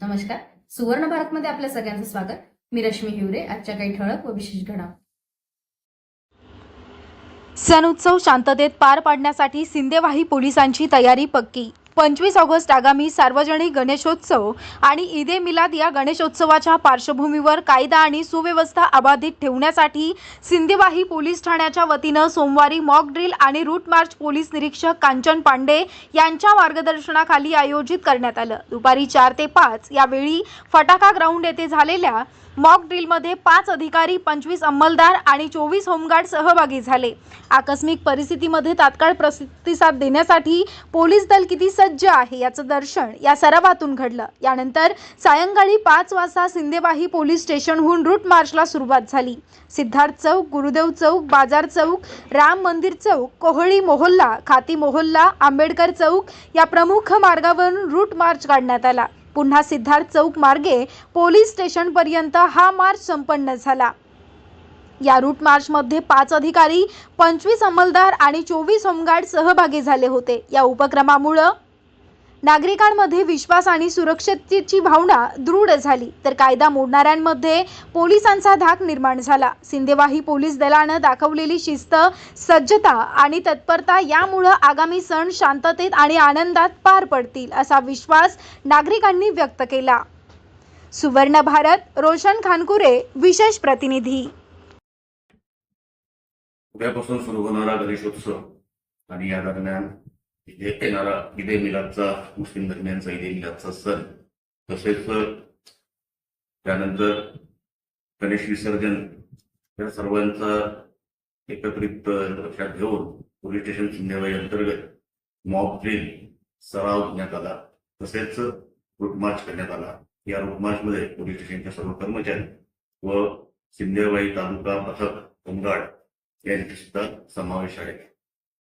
नमस्कार. सुवर्ण भारतमध्ये आपल्या सगळ्यांचं स्वागत. मी रश्मी हिवरे आजच्या काही ठळक व विशेष घडा सण उत्सव शांततेत पार पाडण्यासाठी सिंदेवाही पोलिसांची तयारी पक्की. पंचवीस ऑगस्ट आगामी सार्वजनिक गणेशोत्सव आणि ईद ए मिलाद या गणेशोत्सवाच्या पार्श्वभूमीवर कायदा आणि सुव्यवस्था अबाधित ठेवण्यासाठी सिंधीवाही पोलीस ठाण्याच्या वतीनं सोमवारी मॉक ड्रिल आणि रूट मार्च पोलीस निरीक्षक कांचन पांडे यांच्या मार्गदर्शनाखाली आयोजित करण्यात आलं. दुपारी चार ते पाच यावेळी फटाका ग्राउंड येथे झालेल्या मॉक ड्रिलमध्ये पाच अधिकारी पंचवीस अंमलदार आणि चोवीस होमगार्ड सहभागी झाले. आकस्मिक परिस्थितीमध्ये तात्काळ प्रतिसाद देण्यासाठी पोलीस दल किती सज्ज आहे याचं दर्शन या सरावातून घडलं. यानंतर सायंकाळी पाच वाजता सिंदेवाही पोलीस स्टेशनहून रूट मार्चला सुरुवात झाली. सिद्धार्थ चौक गुरुदेव चौक बाजार चौक राम मंदिर चौक कोहळी मोहल्ला खाती मोहल्ला आंबेडकर चौक या प्रमुख मार्गावरून रूट मार्च काढण्यात आला. पुन्हा सिद्धार्थ चौक मार्गे पोलीस स्टेशनपर्यंत हा मार्च संपन्न झाला. या रूट मार्चमध्ये पाच अधिकारी पंचवीस अंमलदार आणि चोवीस होमगार्ड सहभागी झाले होते. या उपक्रमामुळं नागरिकांमध्ये विश्वास आणि सुरक्षतेची भावना दृढ झाली. तर कायदा मोडणाऱ्यांमध्ये पोलिसांचा धाक निर्माण झाला. सिंदेवाही पोलीस दलानं दाखवलेली शिस्त सज्जता आणि तत्परता यामुळं आगामी सण शांततेत आणि आनंदात पार पडतील असा विश्वास नागरिकांनी व्यक्त केला. सुवर्ण भारत रोशन खानकुरे विशेष प्रतिनिधी. उद्यापासून सुरू होणारा गणेशोत्सव आणि या दरम्यान येणारा ईद ए मिलादचा मुस्लिम धर्मियांचा ईद ए मिलादचा सण. तसेच त्यानंतर गणेश विसर्जन या सर्वांचा एकत्रित लक्षात घेऊन पोलीस स्टेशन सिंधेवाई अंतर्गत मॉब ड्रिल सराव घेण्यात आला. तसेच रूटमार्च करण्यात आला. या रूटमार्चमध्ये पोलीस स्टेशनच्या सर्व कर्मचारी व सिंधेवाई तालुका पथक होमगार्ड यांचा सुद्धा समावेश आहे.